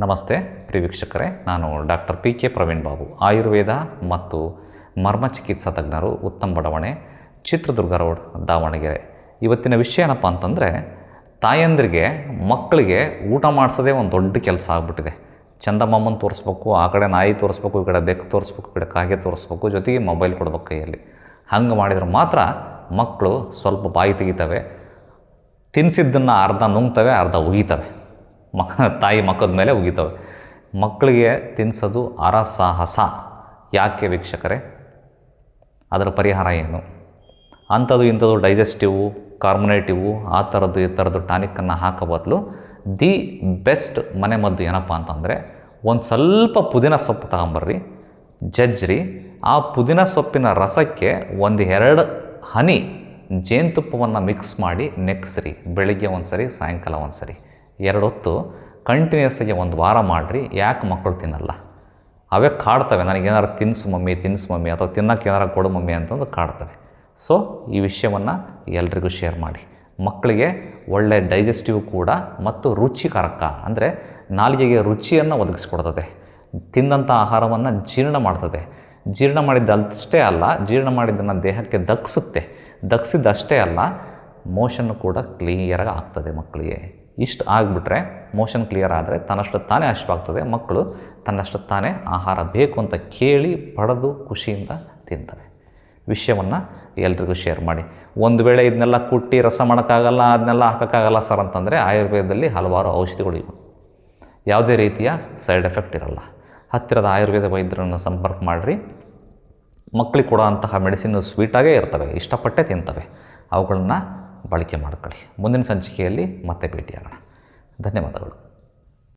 ನಮಸ್ತೆ, ಪ್ರಿಯ ವೀಕ್ಷಕರೇ. ನಾನು doctor P K Praveen Babu. Ayurveda ಮತ್ತು ಮರ್ಮ ಚಿಕಿತ್ಸಾ ತಜ್ಞರು ಉತ್ತಮ ಬಡಾವಣೆ, ಚಿತ್ರದುರ್ಗ ರೋಡ್, ದಾವಣಗೆರೆ. ಇವತ್ತಿನ ವಿಷಯ ಏನಪ್ಪ ಅಂತಂದರೆ, ತಾಯಂದ್ರಿಗೆ, ಮಕ್ಕಳಿಗೆ ಊಟ ಮಾಡಿಸೋದೇ ಒಂದು ದೊಡ್ಡ ಕೆಲಸ ಆಗ್ಬಿಟ್ಟಿದೆ. ಚಂದಮಾಮನ್ ತೋರಿಸ್ಬೇಕು, ಆ ಕಡೆ ನಾಯಿ ತೋರಿಸ್ಬೇಕು, ಈ ಕಡೆ ಬೆಕ್ಕು ತೋರಿಸ್ಬೇಕು, ಈ ಕಡೆ ಕಾಗೆ ತೋರಿಸ್ಬೇಕು, ಜೊತೆಗೆ ಮೊಬೈಲ್ ಕೊಡ್ಬೇಕು ಕೈಯಲ್ಲಿ. ಹಂಗೆ ಮಾಡಿದ್ರೆ ಮಾತ್ರ ಮಕ್ಕಳು ಸ್ವಲ್ಪ ಬಾಯಿ ತೆಗಿತವೆ ತಿನ್ನಿಸಿದ್ದನ್ನು ಅರ್ಧ ನುಂಗ್ತವೆ, ಅರ್ಧ ಉಗಿತವೆ. ಮಕ್ ತಾಯಿ ಮಕ್ಕದ ಮೇಲೆ ಉಗಿತವೆ. ಮಕ್ಕಳಿಗೆ ತಿನ್ನಿಸೋದು ಅರಸಾಹಸ. ಯಾಕೆ ವೀಕ್ಷಕರೇ? ಅದರ ಪರಿಹಾರ ಏನು? ಅಂಥದ್ದು ಇಂಥದ್ದು ಡೈಜೆಸ್ಟಿವು, ಕಾರ್ಬೊನೇಟಿವು, ಆ ಥರದ್ದು, ಈ ಥರದ್ದು ಟಾನಿಕ್ಕನ್ನು ಹಾಕೋ ಬದಲು ದಿ ಬೆಸ್ಟ್ ಮನೆಮದ್ದು ಏನಪ್ಪ ಅಂತಂದರೆ, ಒಂದು ಸ್ವಲ್ಪ ಪುದೀನ ಸೊಪ್ಪು ತಗೊಂಬರ್ರಿ, ಜಜ್ರಿ, ಆ ಪುದೀನ ಸೊಪ್ಪಿನ ರಸಕ್ಕೆ ಒಂದು ಎರಡು ಹನಿ ಜೇನುತುಪ್ಪವನ್ನು ಮಿಕ್ಸ್ ಮಾಡಿ ನೆಕ್ಸ್ರಿ, ಬೆಳಿಗ್ಗೆ ಒಂದು ಸರಿ ಸಾಯಂಕಾಲ ಒಂದು ಸರಿ ಎರಡು ಹೊತ್ತು ಕಂಟಿನ್ಯೂಸಾಗಿ ಒಂದು ವಾರ ಮಾಡಿರಿ, ಯಾಕೆ ಮಕ್ಕಳು ತಿನ್ನಲ್ಲ? ಅವೇ ಕಾಡ್ತವೆ. ನನಗೇನಾರು ತಿನ್ನಿಸು ಮಮ್ಮಿ ತಿನ್ನಿಸು ಮಮ್ಮಿ, ಅಥವಾ ತಿನ್ನೋಕೆ ಏನಾರು ಕೊಡು ಮಮ್ಮಿ ಅಂತಂದು ಕಾಡ್ತವೆ. ಸೊ ಈ ವಿಷಯವನ್ನು ಎಲ್ರಿಗೂ ಶೇರ್ ಮಾಡಿ. ಮಕ್ಕಳಿಗೆ ಒಳ್ಳೆಯ ಡೈಜೆಸ್ಟಿವ್ ಕೂಡ ಮತ್ತು ರುಚಿಕಾರಕ, ಅಂದರೆ ನಾಲಿಗೆಗೆ ರುಚಿಯನ್ನು ಒದಗಿಸ್ಕೊಡ್ತದೆ. ತಿಂದಂಥ ಆಹಾರವನ್ನು ಜೀರ್ಣ ಮಾಡ್ತದೆ. ಜೀರ್ಣ ಮಾಡಿದ್ದಷ್ಟೇ ಅಲ್ಲ, ಜೀರ್ಣ ಮಾಡಿದ್ದನ್ನು ದೇಹಕ್ಕೆ ದಕ್ಸುತ್ತೆ ದಕ್ಸಿದ್ದಷ್ಟೇ ಅಲ್ಲ ಮೋಷನ್ನು ಕೂಡ ಕ್ಲಿಯರಾಗಿ ಆಗ್ತದೆ ಮಕ್ಕಳಿಗೆ ಇಷ್ಟು ಆಗಿಬಿಟ್ರೆ ಮೋಷನ್ ಕ್ಲಿಯರ್ ಆದರೆ ತನ್ನಷ್ಟು ತಾನೇ ಹಶ್ವಾಗ್ತದೆ ಮಕ್ಕಳು ತನ್ನಷ್ಟು ತಾನೇ ಆಹಾರ ಬೇಕು ಅಂತ ಕೇಳಿ ಪಡೆದು ಖುಷಿಯಿಂದ ತಿಂತವೆ ವಿಷಯವನ್ನು ಎಲ್ರಿಗೂ ಶೇರ್ ಮಾಡಿ. ಒಂದು ವೇಳೆ ಇದನ್ನೆಲ್ಲ ಕುಟ್ಟಿ ರಸ ಮಾಡೋಕ್ಕಾಗಲ್ಲ ಅದನ್ನೆಲ್ಲ ಹಾಕೋಕ್ಕಾಗಲ್ಲ ಸರ್ ಅಂತಂದರೆ ಆಯುರ್ವೇದದಲ್ಲಿ ಹಲವಾರು ಔಷಧಿಗಳು ಇವೆ. ಯಾವುದೇ ರೀತಿಯ ಸೈಡ್ ಎಫೆಕ್ಟ್ ಇರಲ್ಲ. ಹತ್ತಿರದ ಆಯುರ್ವೇದ ವೈದ್ಯರನ್ನು ಸಂಪರ್ಕ ಮಾಡಿರಿ. ಮಕ್ಕಳಿಗೆ ಕೊಡೋಂತಹ ಮೆಡಿಸಿನ್ ಸ್ವೀಟಾಗೇ ಇರ್ತವೆ, ಇಷ್ಟಪಟ್ಟೆ ತಿಂತವೆ. ಅವುಗಳನ್ನ ಬಳಕೆ ಮಾಡ್ಕೊಳ್ಳಿ. ಮುಂದಿನ ಸಂಚಿಕೆಯಲ್ಲಿ ಮತ್ತೆ ಭೇಟಿಯಾಗೋಣ. ಧನ್ಯವಾದಗಳು.